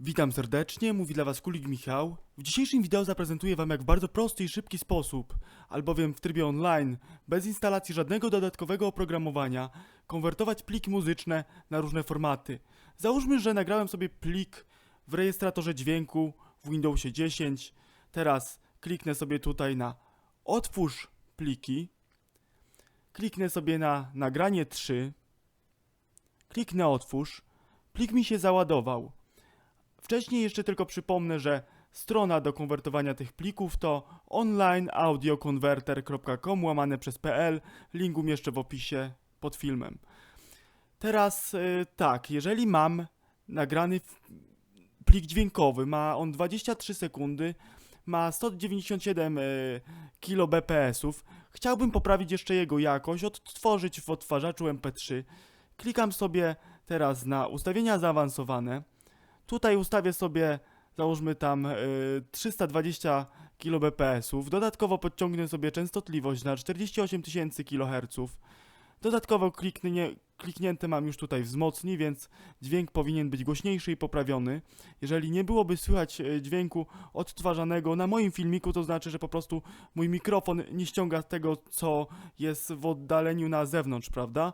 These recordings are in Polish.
Witam serdecznie, mówi dla Was Kulik Michał. W dzisiejszym wideo zaprezentuję Wam jak w bardzo prosty i szybki sposób, albowiem w trybie online, bez instalacji żadnego dodatkowego oprogramowania, konwertować pliki muzyczne na różne formaty. Załóżmy, że nagrałem sobie plik w rejestratorze dźwięku w Windowsie 10. Teraz kliknę sobie tutaj na Otwórz pliki. Kliknę sobie na Nagranie 3. Kliknę Otwórz. Plik mi się załadował. Wcześniej jeszcze tylko przypomnę, że strona do konwertowania tych plików to onlineaudioconverter.com łamane przez pl. Link umieszczę w opisie pod filmem. Teraz y, tak, jeżeli mam nagrany plik dźwiękowy, ma on 23 sekundy, ma 197 y, kilobps-ów, chciałbym poprawić jeszcze jego jakość, odtworzyć w odtwarzaczu MP3. Klikam sobie teraz na ustawienia zaawansowane. Tutaj ustawię sobie, załóżmy tam y, 320 kbps. Dodatkowo podciągnę sobie częstotliwość na 48 tysięcy kHz. Dodatkowo kliknie, kliknięte mam już tutaj wzmocni, więc dźwięk powinien być głośniejszy i poprawiony. Jeżeli nie byłoby słychać y, dźwięku odtwarzanego na moim filmiku, to znaczy, że po prostu mój mikrofon nie ściąga tego, co jest w oddaleniu na zewnątrz, prawda?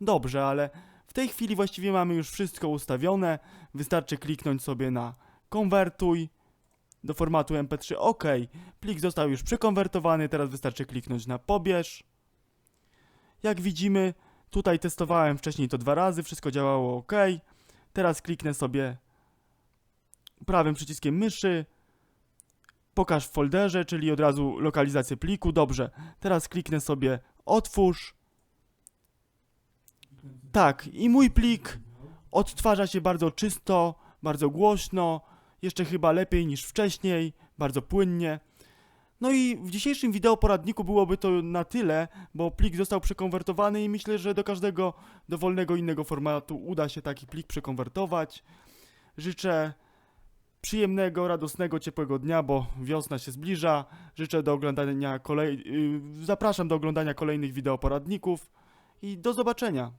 Dobrze, ale w tej chwili właściwie mamy już wszystko ustawione. Wystarczy kliknąć sobie na konwertuj do formatu MP3. OK, plik został już przekonwertowany, teraz wystarczy kliknąć na pobierz. Jak widzimy, tutaj testowałem wcześniej to dwa razy, wszystko działało OK. Teraz kliknę sobie prawym przyciskiem myszy. Pokaż w folderze, czyli od razu lokalizację pliku. Dobrze, teraz kliknę sobie otwórz. Tak, i mój plik odtwarza się bardzo czysto, bardzo głośno, jeszcze chyba lepiej niż wcześniej, bardzo płynnie. No i w dzisiejszym wideo poradniku byłoby to na tyle, bo plik został przekonwertowany i myślę, że do każdego dowolnego innego formatu uda się taki plik przekonwertować. Życzę przyjemnego, radosnego, ciepłego dnia, bo wiosna się zbliża. Życzę do oglądania kolej... yy, Zapraszam do oglądania kolejnych wideo poradników i do zobaczenia.